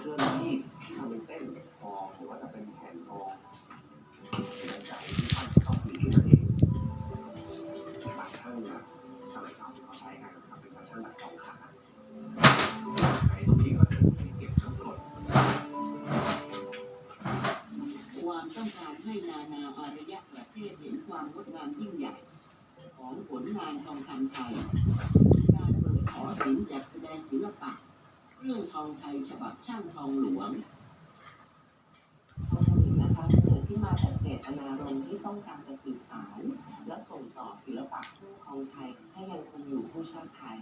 เรื่องที่ที่ทำเป็นเต้นทองหรือว่าจะเป็นแผ่นทองเป็นใจที่ท่านชอบมีที่นั่นเองบางท่านนะสมัยก่อนเขาใช้กันกับเป็นการช่างหลักสองขาใช้ตรงนี้ก็จะเก็บทั้งกดความต้องการให้นานาอารยประเทศเห็นความงดงามยิ่งใหญ่ ของผลงานทองคำไทยการเปิดหอศิลป์จัดแสดงศิลปะ เรื่องทองไทยฉบับช่างทองหลวงทองสมิงนะคะเกิดขึ้นมาจากเจตนารมณ์ที่ต้องการจะสื่อสารและส่งต่อศิลปะเครื่องทองไทยให้ยังคงอยู่ผู้ชาติไทย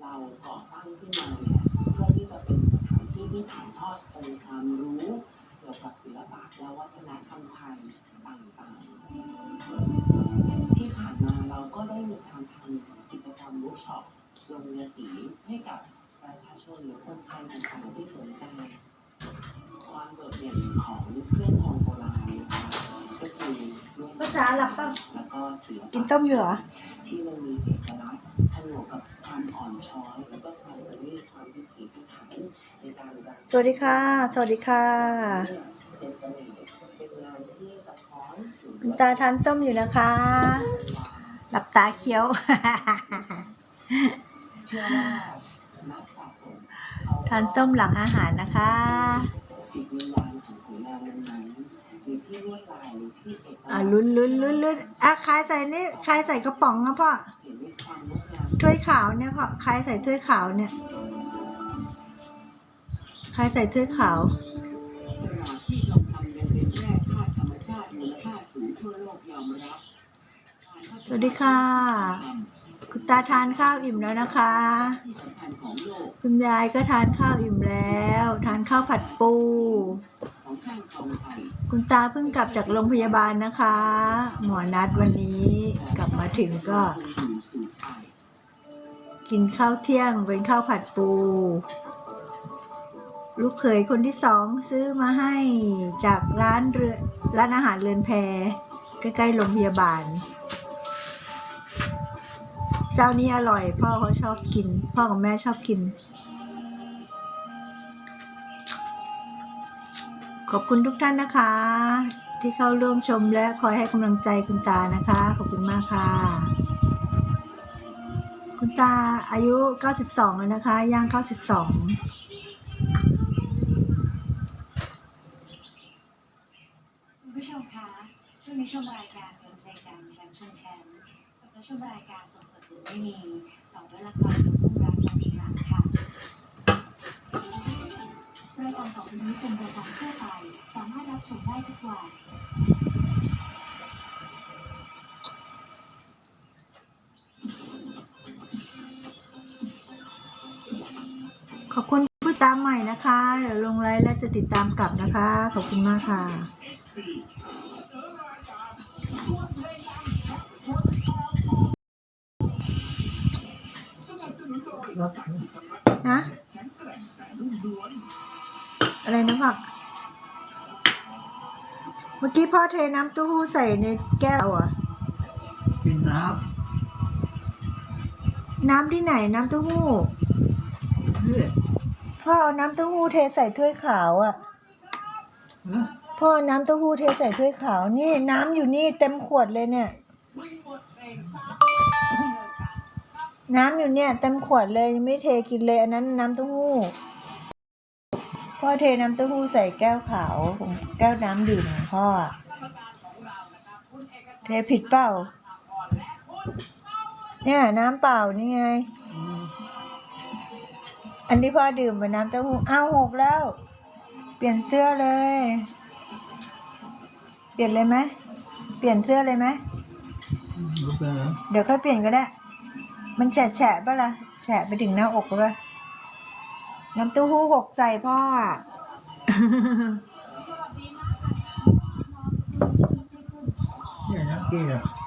เราก่อตั้งขึ้นมาเนี่ยเพื่อที่จะเป็นสถานที่ที่ถ่ายทอดองค์ความรู้เกี่ยวกับศิลปะและวัฒนธรรมไทยต่างๆ ที่ผ่านมาเราก็ได้มีการทำกิจกรรมเวิร์กช็อปลงเรือสีให้กับ ชนหรือคนไทยต่างๆที่สนใจความโดดเด่นของเครื่องทองโบราณนะคะก็คือลูกป้าจ๋าหลับป่ะแล้วก็ศิลกินปะต้มอยู่เหรอ ที่มันมีเอกลักษณ์ผนวกกับความอ่อนช้อยแล้วก็ความประณีตความพิถีพิถันในการรังสวัสดีค่ะ สวัสดีค่ะเป็นเสน่ห์เป็นงานที่สะท้อนถึงคุณตาทานส้มอยู่นะคะ หลับตาเคี้ยว เชื่อว่านักสะสมเขา ทานต้มหลังอาหารนะคะอ่าลุ้นลุ้นลุ้นลุ้นอะคายใส่นี่คายใส่กระป๋องนะพ่อถ้วยขาวเนี่ยพ่อคายใส่ถ้วยขาวเนี่ยคายใส่ถ้วยขาวสวัสดีค่ะ คุณตาทานข้าวอิ่มแล้วนะคะ คุณยายก็ทานข้าวอิ่มแล้ว ทานข้าวผัดปู คุณตาเพิ่งกลับจากโรงพยาบาลนะคะ หมอนัดวันนี้กลับมาถึงก็ กินข้าวเที่ยงเป็นข้าวผัดปู ลูกเขยคนที่สองซื้อมาให้จากร้านเรือร้านอาหารเรือนแพใกล้ๆโรงพยาบาล เจ้านี้อร่อย พ่อเขาชอบกิน พ่อกับแม่ชอบกิน ขอบคุณทุกท่านนะคะ ที่เข้าร่วมชมและคอยให้กำลังใจคุณตานะคะ ขอบคุณมากค่ะ คุณตาอายุ 92 แล้วนะคะ ย่าง 92คุณผู้ชมคะช่วงนี้ชมรายการเพลินเพลงดังแชมป์ชวนแชม ป์สำหรับชมรายการสดๆหรือไม่มีต่อด้วยละครลูกทุ่งรักและอีหลังค่ะรายการต่อไปนี้เป็นรายการทั่วไปสามารถรับชมได้ทุกวันขอบคุณผู้ตามใหม่นะคะ เดี๋ยวลงไลน์แล้วจะติดตามกลับนะคะ ขอบคุณมากค่ะ ฮะอะไรนะพ่อเมื่อกี้พ่อเทน้ำเต้าหู้ใส่ในแก้วเหรอะกินน้น้ำที่ไหนน้ำเต้าหู้ำเนี่ยพ่อเอาน้ำเต้าหู้เทใส่ถ้วยขาวอะ่ะฮะพ่อเอาน้ำเต้าหู้เทใส่ถ้วยขาวนี่น้ำอยู่นี่เต็มขวดเลยเนี่ย น้ำอยู่เนี่ยเต็มขวดเลยยังไม่เทกินเลยอันนั้นน้ำเต้าหู้พ่อเทน้ำเต้าหู้ใส่แก้วขาวของแก้วน้ำดื่มของพ่ออะเทผิดเปล่า เนี่ยน้ำเปล่านี่ไง อันที่พ่อดื่มเป็นน้ำเต้าหู้อ้าวหกแล้ว เปลี่ยนเสื้อเลย เปลี่ยนเลยไหมเปลี่ยนเสื้อเลยไหมรู้ไปแล้วเดี๋ยวค่อยเปลี่ยนก็ได้ มันแฉะแฉะปะล่ะแฉะไปถึงหน้าอกปะน้ำเต้าหู้หกใส่พ่ออะเนี่ยนักกินอะ